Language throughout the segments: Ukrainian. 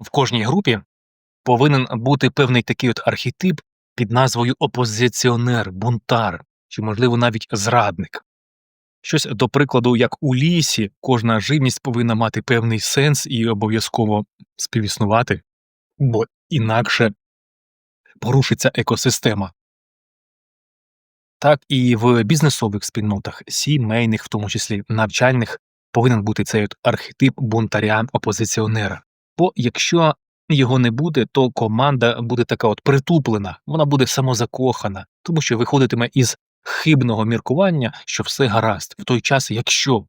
в кожній групі повинен бути певний такий от архетип під назвою опозиціонер, бунтар чи, можливо, навіть зрадник. Щось до прикладу, як у лісі, кожна живність повинна мати певний сенс і обов'язково співіснувати, бо інакше порушиться екосистема. Так і в бізнесових спільнотах, сімейних, в тому числі навчальних, повинен бути цей от архетип бунтаря опозиціонера. Бо якщо його не буде, то команда буде така от притуплена, вона буде самозакохана, тому що виходитиме із хибного міркування, що все гаразд, в той час, якщо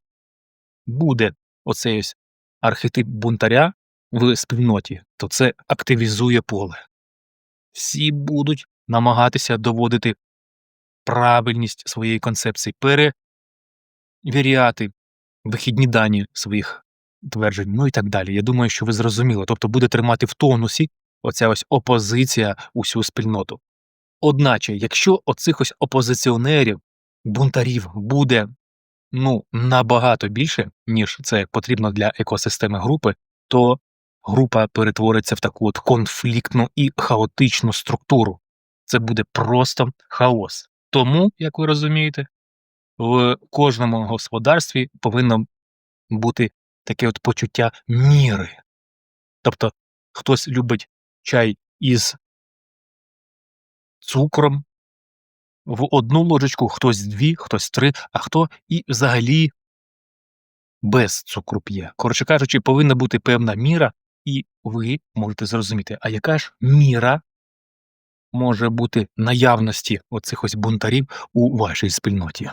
буде оцей ось архетип бунтаря в спільноті, то це активізує поле. Всі будуть намагатися доводити правильність своєї концепції, перевіряти вихідні дані своїх тверджень, ну і так далі. Я думаю, що ви зрозуміли. Тобто буде тримати в тонусі оця ось опозиція усю спільноту. Одначе, якщо оцих ось опозиціонерів, бунтарів буде ну набагато більше, ніж це потрібно для екосистеми групи, то група перетвориться в таку от конфліктну і хаотичну структуру. Це буде просто хаос. Тому, як ви розумієте, в кожному господарстві повинно бути таке от почуття міри. Тобто хтось любить чай із цукром в одну ложечку, хтось дві, хтось три, а хто і взагалі без цукру п'є. Коротше кажучи, повинна бути певна міра, і ви можете зрозуміти, а яка ж міра може бути наявності оцих ось бунтарів у вашій спільноті.